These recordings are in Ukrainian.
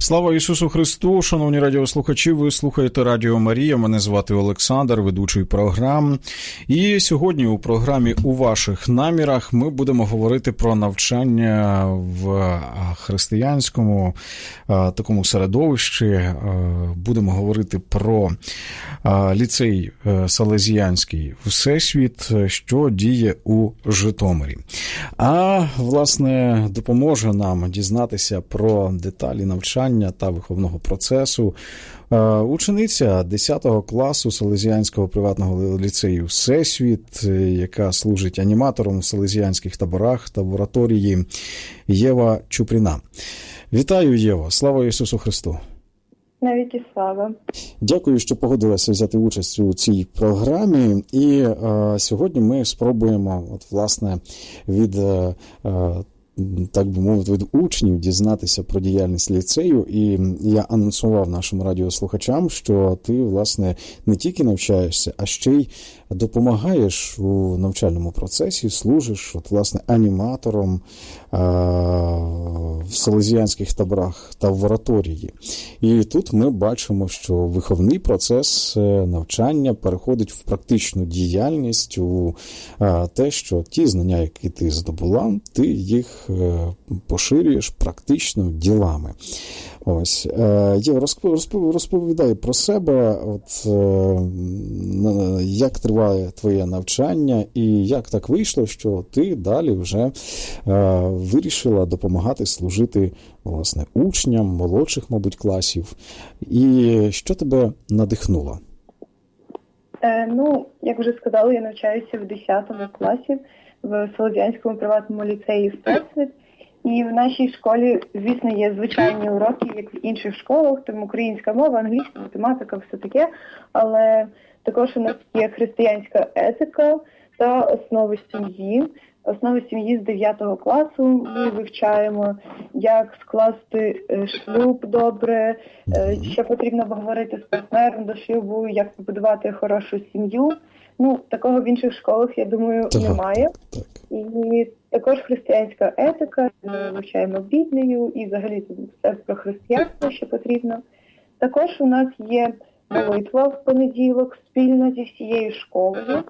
Слава Ісусу Христу, шановні радіослухачі. Ви слухаєте Радіо Марія. Мене звати Олександр, ведучий програм. І сьогодні у програмі у ваших намірах ми будемо говорити про навчання в християнському такому середовищі. Будемо говорити про ліцей е, Салезіянський Всесвіт, що діє у Житомирі. А власне допоможе нам дізнатися про деталі навчання та виховного процесу. Е, Учениця 10 класу Селезіанського приватного ліцею Всесвіт, е, яка служить аніматором в селезіанських таборах та в ораторії Єва Чупріна. Вітаю, Єва! Слава Ісусу Христу! Навіть і слава. Дякую, що погодилася взяти участь у цій програмі. І е, сьогодні ми спробуємо, от, власне, від. Е, е, так би мовити, від учнів дізнатися про діяльність ліцею, і я анонсував нашим радіослухачам, що ти, власне, не тільки навчаєшся, а ще й допомагаєш у навчальному процесі, служиш, от, власне, аніматором а, в селезіанських таборах та в ораторії. І тут ми бачимо, що виховний процес е, навчання переходить в практичну діяльність, у а, те, що ті знання, які ти здобула, ти їх е, поширюєш практично ділами. Ось Єва, розповідай про себе, от е, як триває твоє навчання, і як так вийшло, що ти далі вже е, вирішила допомагати служити власне учням молодших, мабуть, класів. І що тебе надихнуло? Е, ну, як вже сказали, я навчаюся в 10 класі в Солодянському приватному ліцеї Всесвіт. І в нашій школі, звісно, є звичайні уроки, як в інших школах, там українська мова, англійська, математика, все таке. Але також у нас є християнська етика та основи сім'ї. Основи сім'ї з 9 класу ми вивчаємо, як скласти шлюб добре, що потрібно поговорити з партнером до шлюбу, як побудувати хорошу сім'ю. Ну, такого в інших школах, я думаю, так, немає. Так. І також християнська етика, ми вивчаємо Біблію і взагалі тут все про християнство, що потрібно. Також у нас є молитва в понеділок спільно зі всією школою.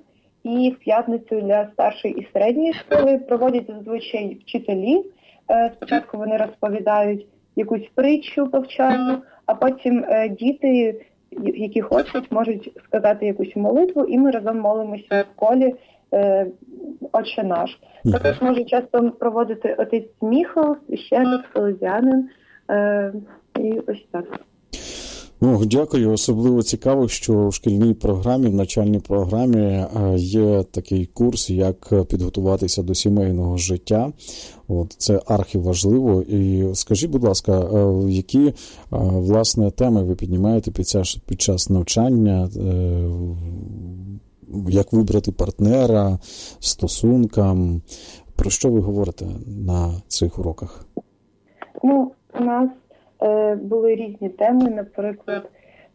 І в п'ятницю для старшої і середньої школи проводять зазвичай вчителі. Спочатку вони розповідають якусь притчу повчальну, а потім діти, які хочуть, можуть сказати якусь молитву, і ми разом молимося в школі Отче наш. Також може часто проводити отець Міхал, священник, селезянин. І ось так. Ну, дякую. Особливо цікаво, що в шкільній програмі, в навчальній програмі є такий курс, як підготуватися до сімейного життя. От це архіважливо. І скажіть, будь ласка, які власне теми ви піднімаєте під час, навчання? Як вибрати партнера стосункам? Про що ви говорите на цих уроках? Ну, у нас е, були різні теми. Наприклад,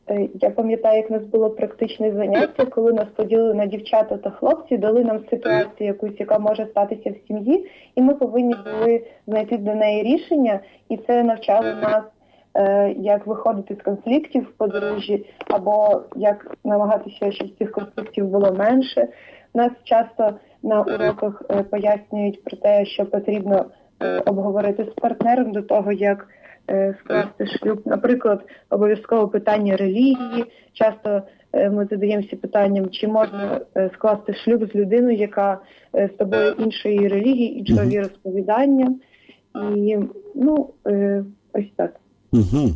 е, я пам'ятаю, як у нас було практичне заняття, коли нас поділили на дівчата та хлопці, дали нам ситуацію якусь, яка може статися в сім'ї, і ми повинні були знайти до неї рішення, і це навчало нас. Як виходити з конфліктів в подружжі, або як намагатися, щоб цих конфліктів було менше. Нас часто на уроках пояснюють про те, що потрібно обговорити з партнером до того, як скласти шлюб. Наприклад, обов'язково питання релігії. Часто ми задаємося питанням, чи можна скласти шлюб з людиною, яка з тобою іншої релігії, іншого віросповідання. І ну ось так. Угу.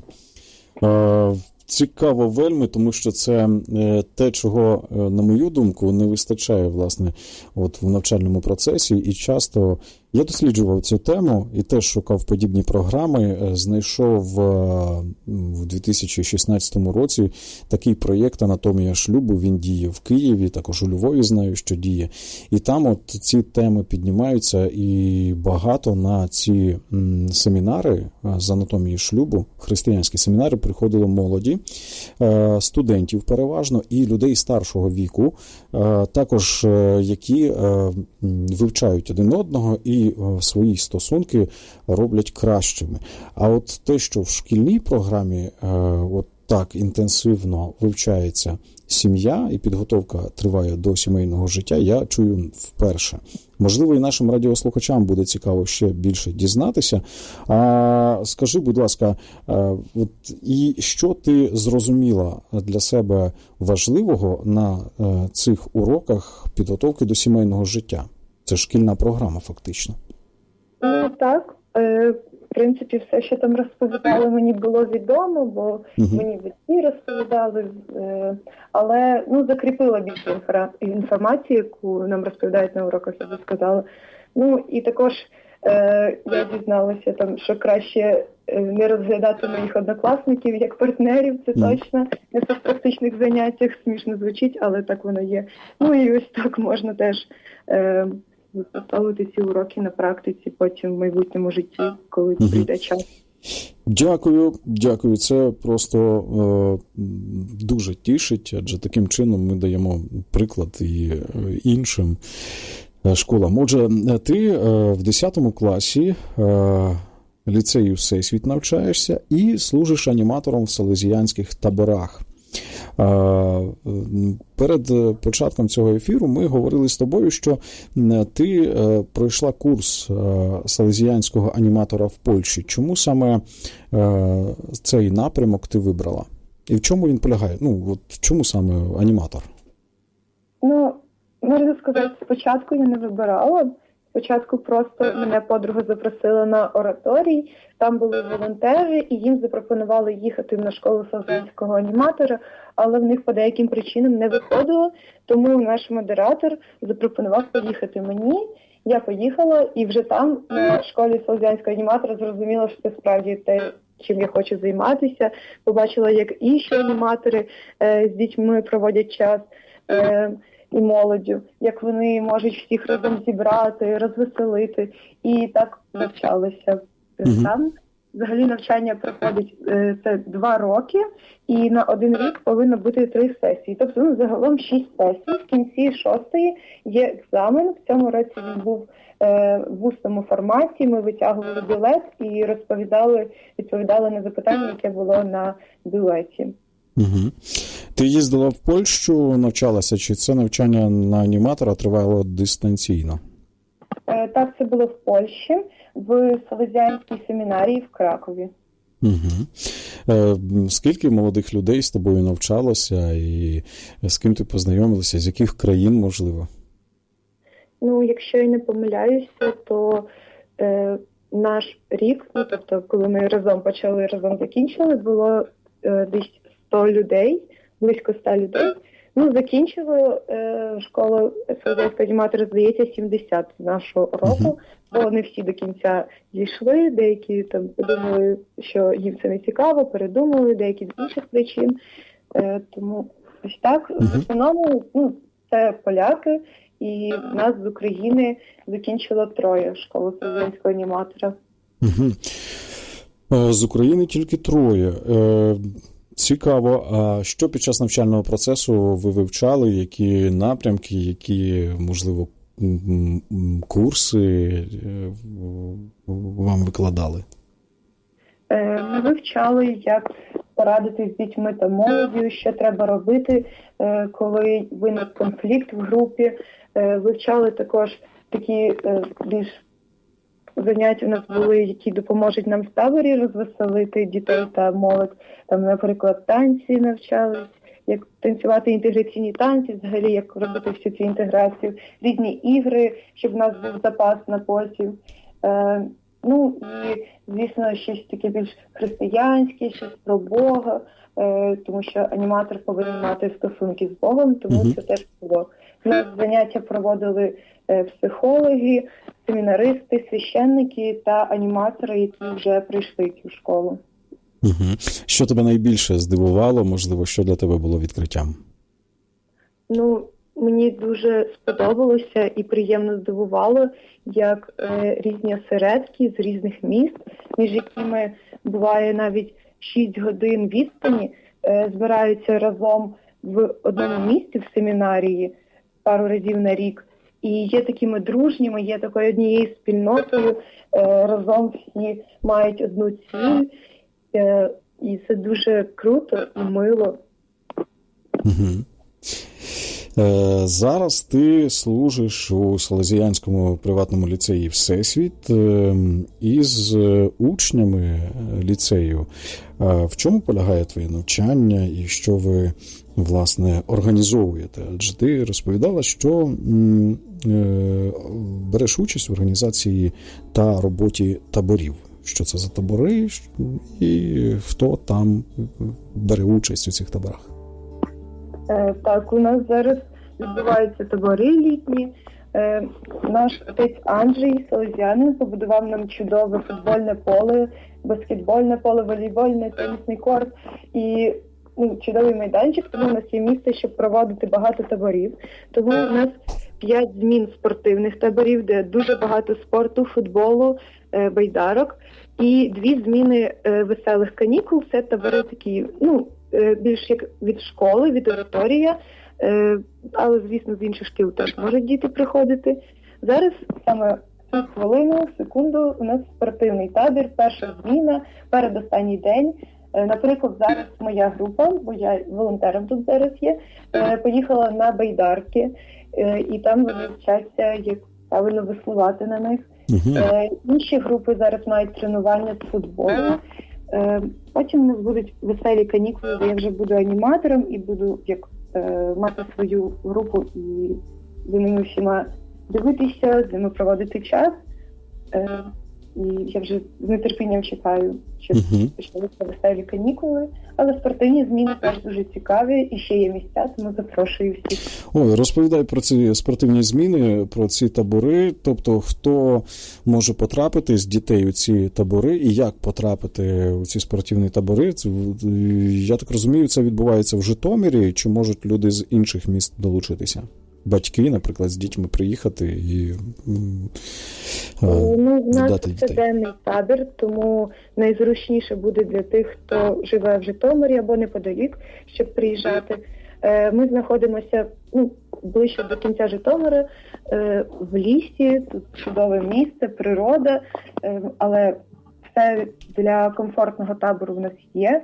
Е, цікаво вельми, тому що це те, чого, на мою думку, не вистачає власне от в навчальному процесі, і часто Я досліджував цю тему і теж шукав подібні програми. Е, Знайшов е, в 2016 році такий проєкт Анатомія шлюбу. Він діє в Києві, також у Львові знаю, що діє. І там от ці теми піднімаються, і багато на ці семінари е, з анатомії шлюбу, християнські семінари, приходило молоді, студентів переважно і людей старшого віку, також які вивчають один одного і е, свої стосунки роблять кращими. А от те, що в шкільній програмі е, от так інтенсивно вивчається сім'я і підготовка триває до сімейного життя, я чую вперше. Можливо, і нашим радіослухачам буде цікаво ще більше дізнатися. А скажи, будь ласка, е, от і що ти зрозуміла для себе важливого на цих уроках підготовки до сімейного життя? Це шкільна програма, фактично. Ну так, е, в принципі, все, що там розповідали, мені було відомо, бо Мгм. мені батьки розповідали, е, але ну закріпила більше інформації, яку нам розповідають на уроках, я би сказала. Ну і також е, я дізналася там, що краще е, не розглядати моїх однокласників як партнерів, це Мгм. точно не в практичних заняттях смішно звучить, але так воно є. Ну і ось так можна теж. Е, Застосовувати ці уроки на практиці потім в майбутньому житті, коли прийде час. Дякую, дякую. Це просто е, дуже тішить, адже таким чином ми даємо приклад і е, іншим е, школам. Отже, ти е, в 10 класі е, ліцею Всесвіт навчаєшся і служиш аніматором в салезіянських таборах. Перед е, початком цього ефіру ми говорили з тобою, що ти е, пройшла курс е, салезіянського аніматора в Польщі. Чому саме цей напрямок ти вибрала? І в чому він полягає? Ну, от в чому саме аніматор? Ну, можна сказати, спочатку я не вибирала. Спочатку просто мене подруга запросила на ораторій, там були волонтери, і їм запропонували їхати на школу слов'янського аніматора, але в них по деяким причинам не виходило, тому наш модератор запропонував поїхати мені. Я поїхала, і вже там на школі слов'янського аніматора зрозуміла, що це справді те, чим я хочу займатися. Побачила, як інші аніматори е, з дітьми проводять час. Е, і молоддю, як вони можуть всіх разом зібрати, розвеселити, і так навчалися там. Взагалі навчання проходить е, це два роки, і на один рік повинно бути три сесії. Тобто ну, загалом шість сесій. В кінці шостої є екзамен. В цьому році він був е, в усному форматі. Ми витягували білет і розповідали, відповідали на запитання, яке було на білеті. Угу. Ти їздила в Польщу, навчалася, чи це навчання на аніматора тривало дистанційно? Е, Так, це було в Польщі, в Салезіанській семінарії в Кракові. Угу. Скільки молодих людей з тобою навчалося, і з ким ти познайомилася, з яких країн можливо? Ну, якщо я не помиляюся, то е, наш рік, ну тобто, коли ми разом почали, разом закінчили, було е, десь 100 людей, близько 100 людей. Ну, закінчили е, школу Салезіанського аніматора, здається, 70 з нашого року, бо не всі до кінця дійшли, деякі там подумали, що їм це не цікаво, передумали, деякі з інших причин. Е, тому ось так. В основному ну, це поляки, і в нас з України закінчило троє школу студентського аніматора. Угу. З України тільки троє. Е, Цікаво, а що під час навчального процесу ви вивчали, які напрямки, які, можливо, курси е, вам викладали? Е, Ми вивчали, як порадити з дітьми та молоддю, що треба робити, е, коли виник конфлікт в групі. Вивчали також такі більш заняття у нас були, які допоможуть нам в таборі розвеселити дітей та молодь. Там, наприклад, танці навчались, як танцювати інтеграційні танці, взагалі як робити всю цю інтеграцію, різні ігри, щоб в нас був запас на потім. Ну і звісно, щось таке більш християнське, щось про Бога, е, тому що аніматор повинен мати стосунки з Богом, тому Мгм. це теж було. У нас заняття проводили е, психологи, семінаристи, священники та аніматори, які вже прийшли в цю школу. Угу. Що тебе найбільше здивувало, можливо, що для тебе було відкриттям? Ну, мені дуже сподобалося і приємно здивувало, як е, різні осередки з різних міст, між якими буває навіть 6 годин відстані, е, збираються разом в одному місці в семінарії пару разів на рік. І є такими дружніми, є такою однією спільнотою, е, разом всі мають одну ціль, е, і це дуже круто і мило. Угу. Е, зараз ти служиш у Салезіянському приватному ліцеї Всесвіт е, із е, учнями ліцею. В чому полягає твоє навчання і що ви власне організовуєте? Адже ти розповідала, що береш участь в організації та роботі таборів. Що це за табори, і хто там бере участь у цих таборах? Е, Так, у нас зараз відбуваються табори літні. Е, Наш отець Анджей Селезянин побудував нам чудове футбольне поле, баскетбольне поле, волейбольне, тенісний корт і ну, чудовий майданчик, тому у нас є місце, щоб проводити багато таборів. Тому у нас п'ять змін спортивних таборів, де дуже багато спорту, футболу, е, байдарок, і дві зміни веселих канікул. Це табори такі, ну більш як від школи, від аудиторія, е, але звісно з інших шкіл теж можуть діти приходити. Зараз саме хвилину, секунду, у нас спортивний табір, перша зміна, передостанній день. Е, Наприклад, зараз моя група, бо я волонтером тут зараз є, е, поїхала на байдарки, е, і там вони вчаться, як правильно веслувати на них. Угу. Е, Інші групи зараз мають тренування з футболу. Е, Потім у нас будуть веселі канікули, де я вже буду аніматором і буду як е, мати свою групу і з ними всіма дивитися, з ними проводити час. І я вже з нетерпінням чекаю, що Угу. почнуться веселі канікули. Але спортивні зміни теж дуже цікаві і ще є місця, тому запрошую всіх. Ой, розповідай про ці спортивні зміни, про ці табори. Тобто, хто може потрапити з дітей у ці табори, і як потрапити у ці спортивні табори? Я так розумію, це відбувається в Житомирі, чи можуть люди з інших міст долучитися? Батьки, наприклад, з дітьми приїхати і Ну, в нас денний табір, тому найзручніше буде для тих, хто живе в Житомирі або неподалік, щоб приїжджати. Е, Ми знаходимося ну, ближче до кінця Житомира, е, в лісі, тут чудове місце, природа, е, але все для комфортного табору в нас є.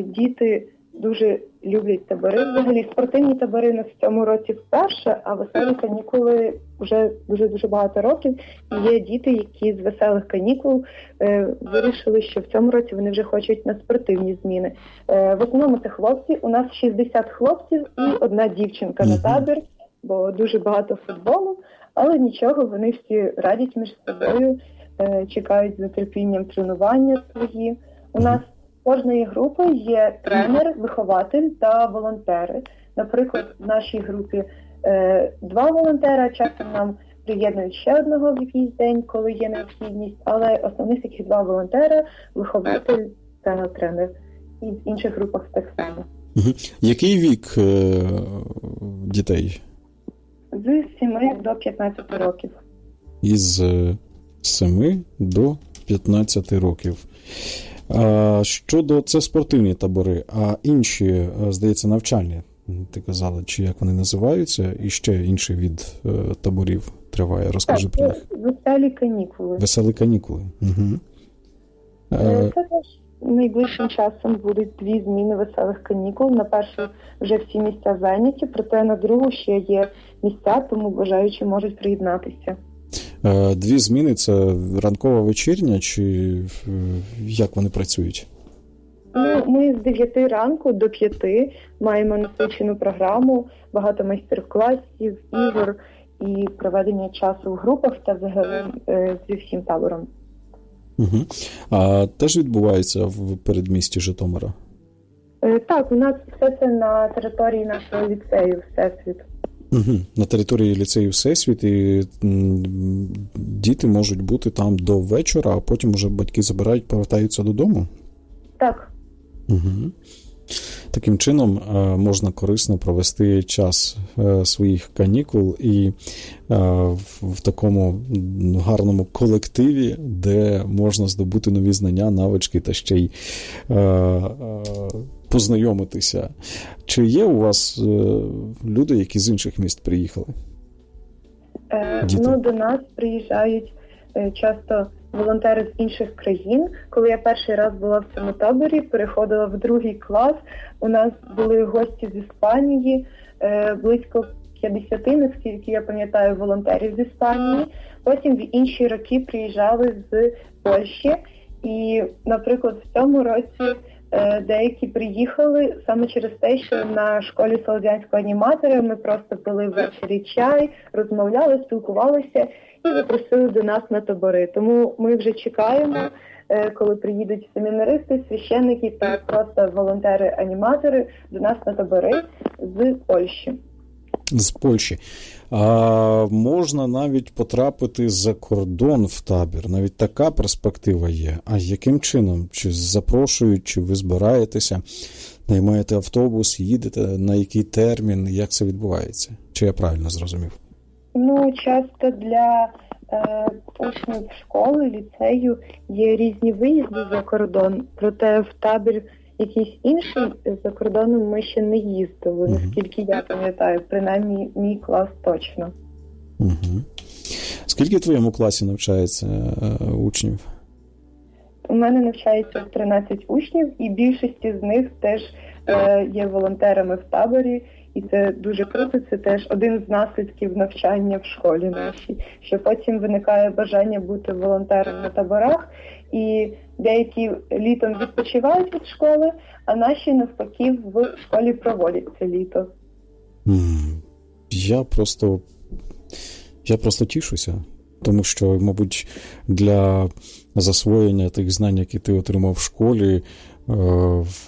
Діти дуже люблять табори. Взагалі спортивні табори нас в цьому році вперше, а веселі канікули вже дуже дуже багато років. І Є діти, які з веселих канікул е, вирішили, що в цьому році вони вже хочуть на спортивні зміни. Е, в основному це хлопці. У нас 60 хлопців і одна дівчинка на табір, бо дуже багато футболу, але нічого, вони всі радять між собою, е, чекають з нетерпінням тренування свої. У нас кожної групи є тренер, вихователь та волонтери. Наприклад, в нашій групі е, два волонтера, часом нам приєднують ще одного в якийсь день, коли є необхідність, але основних таких два волонтера, вихователь та тренер. І в інших групах так само. Який вік е, дітей? З 7 до 15 років. із е, 7 до 15 років. А щодо це спортивні табори, а інші, е, здається, навчальні. Ти казала, чи як вони називаються, і ще інший від е, таборів триває. Розкажи Так, про них. веселі канікули. Веселі канікули. Угу. Е, Це теж найближчим часом будуть дві зміни веселих канікул. На першу вже всі місця зайняті, проте на другу ще є місця, тому бажаючі можуть приєднатися. Е, Дві зміни це ранкова вечірня, чи е, як вони працюють? Ну, ми з 9 ранку до 5 маємо насичену програму, багато майстер-класів, ігор і проведення часу в групах та загалом е, зі всім табором. Угу. А теж відбувається в передмісті Житомира? Так, у нас все це на території нашого ліцею, всесвіт. Угу. На території ліцею Всесвіт і діти можуть бути там до вечора, а потім вже батьки забирають, повертаються додому. Так, Угу. Таким чином е, можна корисно провести час е, своїх канікул і е, в, такому гарному колективі, де можна здобути нові знання, навички та ще й познайомитися. Чи є у вас е, люди, які з інших міст приїхали? Е, Ну, до нас приїжджають е, часто волонтери з інших країн. Коли я перший раз була в цьому таборі, переходила в другий клас. У нас були гості з Іспанії, е, близько 50, наскільки я пам'ятаю, волонтерів з Іспанії. Потім в інші роки приїжджали з Польщі. І, наприклад, в цьому році деякі приїхали саме через те, що на школі солодянського аніматора ми просто пили ввечері чай, розмовляли, спілкувалися і запросили до нас на табори. Тому ми вже чекаємо, е, коли приїдуть семінаристи, священники та просто волонтери-аніматори до нас на табори з Польщі. З Польщі. А можна навіть потрапити за кордон в табір. Навіть така перспектива є. А яким чином? Чи запрошують, чи ви збираєтеся, наймаєте автобус, їдете, на який термін, як це відбувається? Чи я правильно зрозумів? Ну, часто для е, учнів школи, ліцею є різні виїзди за кордон, проте в табір якийсь інший за кордоном ми ще не їздили, наскільки я пам'ятаю, принаймні мій клас точно. Угу. Скільки в твоєму класі навчається е, учнів? У мене навчається 13 учнів, і більшості з них теж е, є волонтерами в таборі, і це дуже круто. Це теж один з наслідків навчання в школі нашій, що потім виникає бажання бути волонтером на таборах, і деякі літом відпочивають від школи, а наші навпаки в школі проводять це літо. Я просто, я просто тішуся, тому що, мабуть, для засвоєння тих знань, які ти отримав в школі,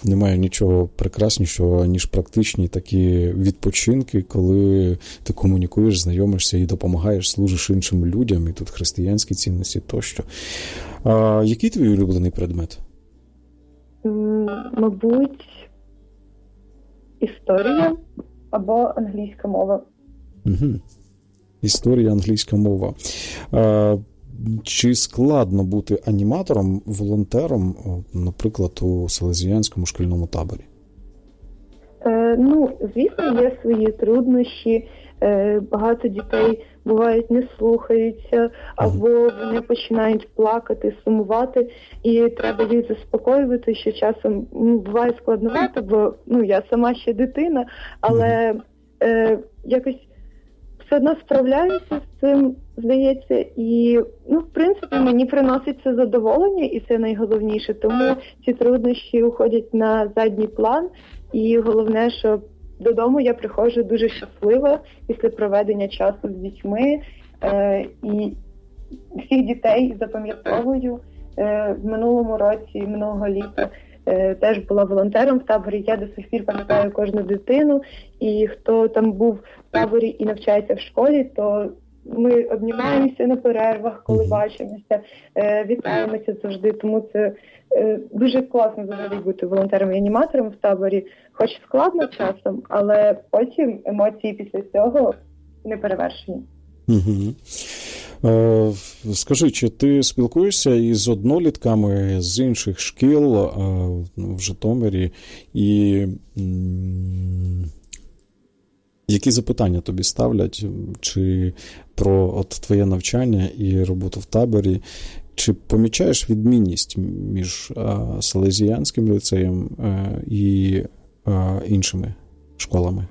немає нічого прекраснішого, ніж практичні такі відпочинки, коли ти комунікуєш, знайомишся і допомагаєш, служиш іншим людям, і тут християнські цінності тощо. А, який твій улюблений предмет? Мабуть, історія або англійська мова. Угу. Історія, англійська мова. Е, чи складно бути аніматором, волонтером, наприклад, у селезіянському шкільному таборі? Е, ну, звісно, є свої труднощі. Е, багато дітей бувають не слухаються, або вони починають плакати, сумувати, і треба їх заспокоювати, що часом ну, буває складновато, бо ну я сама ще дитина, але е, якось все одно справляюся з цим, здається, і ну, в принципі, мені приносить це задоволення, і це найголовніше. Тому ці труднощі уходять на задній план. І головне, що додому я приходжу дуже щаслива після проведення часу з дітьми. Е, і всіх дітей запам'ятовую. Е, в минулому році, минулого літа, е, теж була волонтером в таборі. Я до сих пір пам'ятаю кожну дитину. І хто там був в таборі і навчається в школі, то ми обнімаємося на перервах, коли бачимося, е, вітаємося завжди. Тому це е, дуже класно взагалі бути волонтером і аніматором в таборі, хоч складно часом, але потім емоції після цього не перевершені. Угу. Е, скажи, чи ти спілкуєшся із однолітками з інших шкіл в Житомирі, і які запитання тобі ставлять, чи про от твоє навчання і роботу в таборі? Чи помічаєш відмінність між е, Селезіянським ліцеєм е, і е, іншими школами?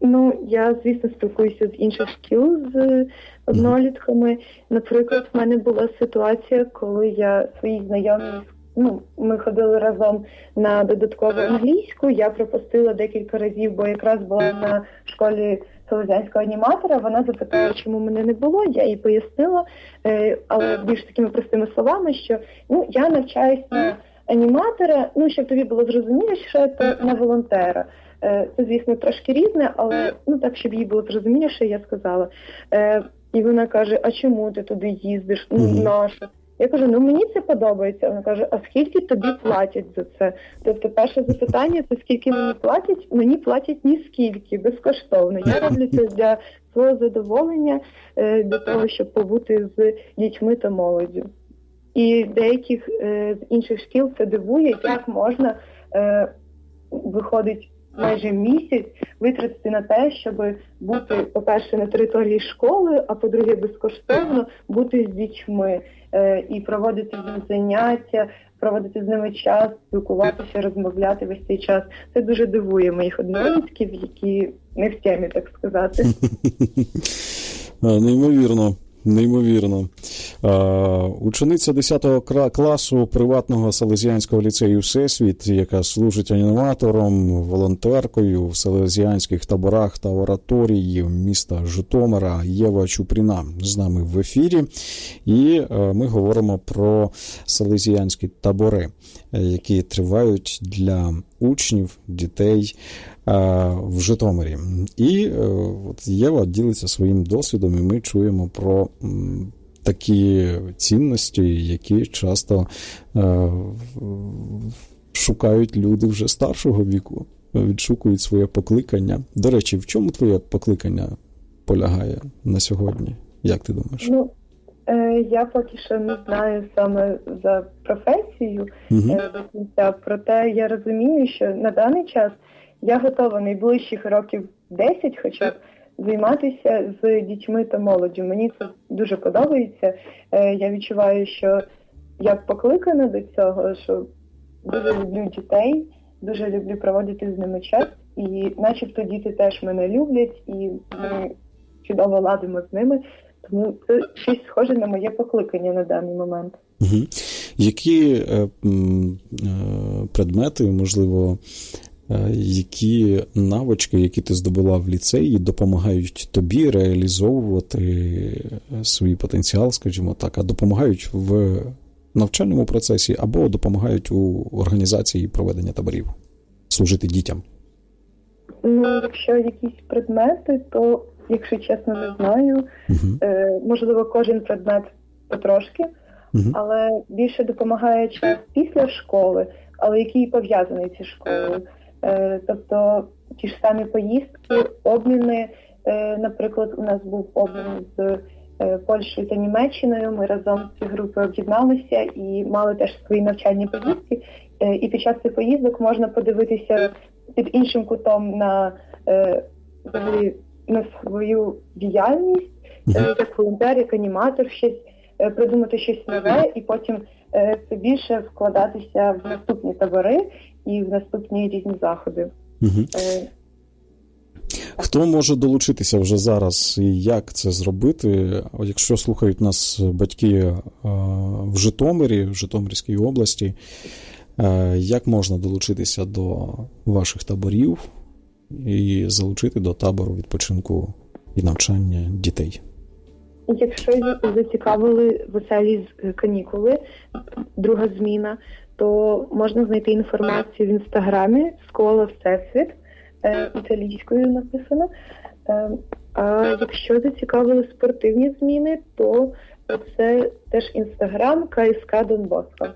Ну, я, звісно, спілкуюся з інших шкіл з однолітками. Наприклад, в мене була ситуація, коли я своїй знайомій, ну, ми ходили разом на додаткову англійську. Я пропустила декілька разів, бо якраз була на школі селезянського аніматора. Вона запитала, чому мене не було. Я їй пояснила, е, але більш такими простими словами, що ну я навчаюсь на аніматора. Ну щоб тобі було зрозуміліше, то на волонтера. Е, Це, звісно, трошки різне, але ну так, щоб їй було зрозуміліше, я сказала. Е, І вона каже: А чому ти туди їздиш? Ну Мгм. нащо? Я кажу, ну мені це подобається. Вона каже, а скільки тобі платять за це? Тобто, перше запитання це скільки мені платять? Мені платять ні скільки, безкоштовно. Я роблю це для свого задоволення, е, для того, щоб побути з дітьми та молоддю. І деяких е, з інших шкіл це дивує, як можна е, виходить майже місяць витратити на те, щоб бути, по-перше, на території школи, а по-друге, безкоштовно бути з дітьми е, і проводити з ними заняття, проводити з ними час, спілкуватися, розмовляти весь цей час. Це дуже дивує моїх однолітків, які не в темі, так сказати. Неймовірно. Неймовірно. Учениця 10 класу приватного Селезіанського ліцею Всесвіт, яка служить аніматором, волонтеркою в селезіанських таборах та ораторії міста Житомира Єва Чупріна з нами в ефірі. І е, ми говоримо про селезіанські табори, е, які тривають для учнів, дітей е, в Житомирі. І е, от Єва ділиться своїм досвідом, і ми чуємо про такі цінності, які часто е, шукають люди вже старшого віку, відшукують своє покликання. До речі, в чому твоє покликання полягає на сьогодні? Як ти думаєш? Ну, я поки що не знаю саме за професію Угу. е, до кінця, проте я розумію, що на даний час я готова найближчих років 10 хоча б займатися з дітьми та молоддю. Мені це дуже подобається. Е, Я відчуваю, що я покликана до цього, що дуже люблю дітей, дуже люблю проводити з ними час, і начебто діти теж мене люблять, і ми чудово ладимо з ними. Тому це щось схоже на моє покликання на даний момент. Угу. Які е, е, предмети, можливо, е, які навички, які ти здобула в ліцеї, допомагають тобі реалізовувати е, свій потенціал, скажімо так, а допомагають в навчальному процесі або допомагають у організації проведення таборів, служити дітям? Ну, якщо якісь предмети, то, якщо чесно, не знаю. Угу. Е, можливо, кожен предмет потрошки, але більше допомагає час після школи, але який пов'язаний зі школою. Е, тобто ті ж самі поїздки, обміни. Е, наприклад, у нас був обмін з е, Польщею та Німеччиною. Ми разом з цією групою об'єдналися і мали теж свої навчальні поїздки. Е, і під час цих поїздок можна подивитися під іншим кутом на, е, на свою діяльність е, як волонтер, як аніматор, щось е, придумати щось нове, і потім е, це більше вкладатися в наступні табори і в наступні різні заходи. Хто може долучитися вже зараз і як це зробити? Якщо слухають нас батьки в Житомирі, в Житомирській області, як можна долучитися до ваших таборів і залучити до табору відпочинку і навчання дітей? Якщо зацікавили веселі е, канікули, друга зміна, то можна знайти інформацію в інстаграмі Школа Всесвіт е, італійською написано. Е, А якщо зацікавили спортивні зміни, то це теж інстаграм КСК Донбоско.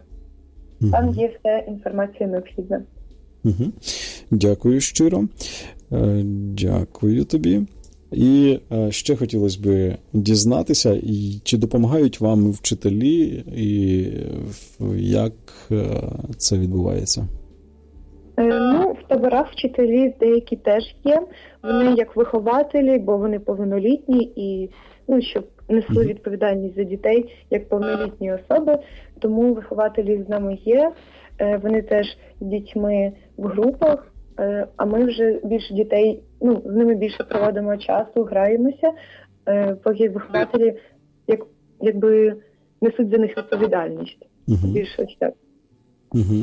Там є вся інформація необхідна. Мгм. Дякую щиро. Е, Дякую тобі. І е, ще хотілося б дізнатися, чи допомагають вам вчителі, і як е, це відбувається? Ну, в таборах вчителі деякі теж є. Вони як вихователі, бо вони повнолітні і ну, щоб несли відповідальність за дітей як повнолітні особи. Тому вихователі з нами є. Вони теж з дітьми в групах, а ми вже більше дітей, ну, з ними більше проводимо часу, граємося, е, поки вихователі як, якби несуть за них відповідальність. Угу. Більше ось так. Угу.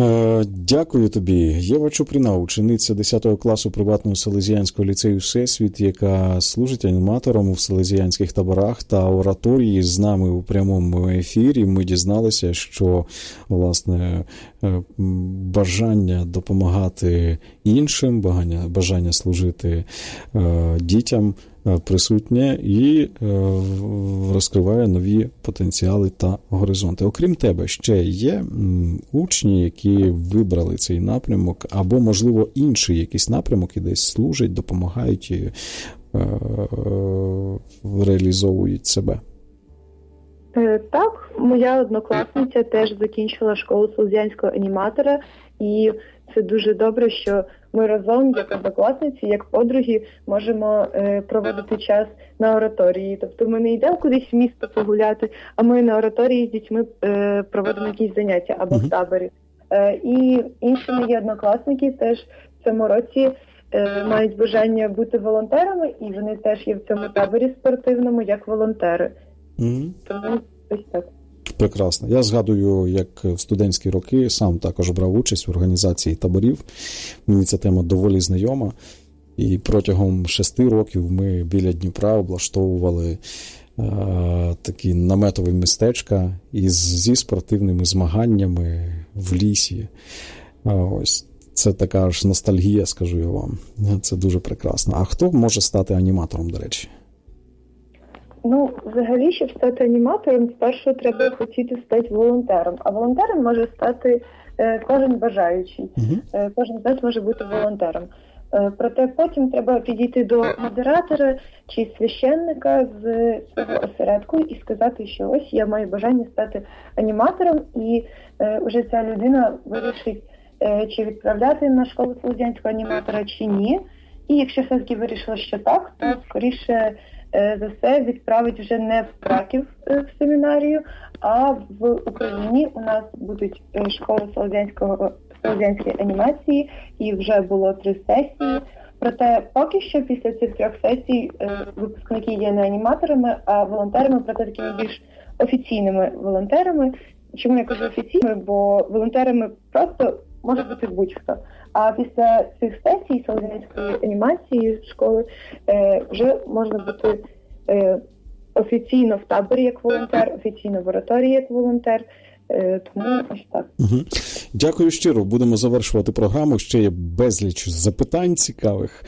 Е, Дякую тобі. Єва Чупріна, учениця 10 класу приватного селезіянського ліцею Всесвіт, яка служить аніматором у селезіянських таборах та ораторії з нами у прямому ефірі. Ми дізналися, що власне е, бажання допомагати іншим, бажання, служити е, дітям присутнє і е, розкриває нові потенціали та горизонти. Окрім тебе, ще є учні, які вибрали цей напрямок, або, можливо, інший якийсь напрямок і десь служать, допомагають і е, реалізовують себе. Е, Так, моя однокласниця теж закінчила школу селезіанського аніматора, і це дуже добре, що ми разом, як однокласниці, як подруги, можемо е, проводити час на ораторії. Тобто ми не йдемо кудись в місто погуляти, а ми на ораторії з дітьми е, проводимо якісь заняття або в таборі. Е, і інші мої однокласники теж в цьому році е, мають бажання бути волонтерами, і вони теж є в цьому таборі спортивному як волонтери. Мгм. Тому ось так. Прекрасно. Я згадую, як в студентські роки сам також брав участь в організації таборів. Мені ця тема доволі знайома. І протягом шести років ми біля Дніпра облаштовували е, такі наметові містечка із, зі спортивними змаганнями в лісі. Ось це така ж ностальгія, скажу я вам. Це дуже прекрасно. А хто може стати аніматором, до речі? Ну, взагалі, щоб стати аніматором, спершу треба хотіти стати волонтером. А волонтером може стати е, кожен бажаючий. Угу. Е, кожен з нас може бути волонтером. Е, проте потім треба підійти до модератора чи священника з свого осередку і сказати, що ось я маю бажання стати аніматором, і е, вже ця людина вирішить, е, чи відправляти на школу селезіанського аніматора, чи ні. І якщо все-таки вирішила, що так, то скоріше е, за все відправить вже не в Краків е, в семінарію, а в Україні у нас будуть е, школи селезіанського селезіанської анімації, і вже було три сесії. Проте поки що після цих трьох сесій е, випускники є не аніматорами, а волонтерами, проте такими більш офіційними волонтерами. Чому я кажу офіційними? Бо волонтерами просто може бути будь-хто. А після цих сесій селезіанської анімації школи е, вже можна бути е, офіційно в таборі як волонтер, офіційно в ораторії як волонтер. Е, тому ось так. Угу. Дякую щиро. Будемо завершувати програму. Ще є безліч запитань цікавих.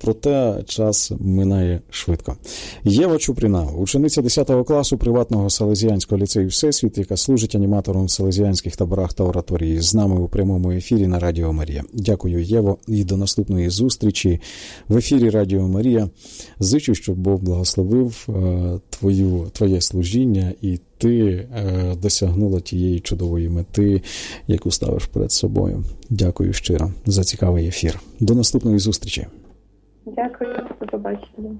Проте час минає швидко. Єва Чупріна, учениця 10 класу приватного селезіанського ліцею Всесвіт, яка служить аніматором в селезіанських таборах та ораторії. З нами у прямому ефірі на Радіо Марія. Дякую, Єво, і до наступної зустрічі в ефірі Радіо Марія. Зичу, щоб Бог благословив е, твою, твоє служіння і ти е, досягнула тієї чудової мети, яку ставиш перед собою. Дякую щиро за цікавий ефір. До наступної зустрічі. Дякую, до побачення.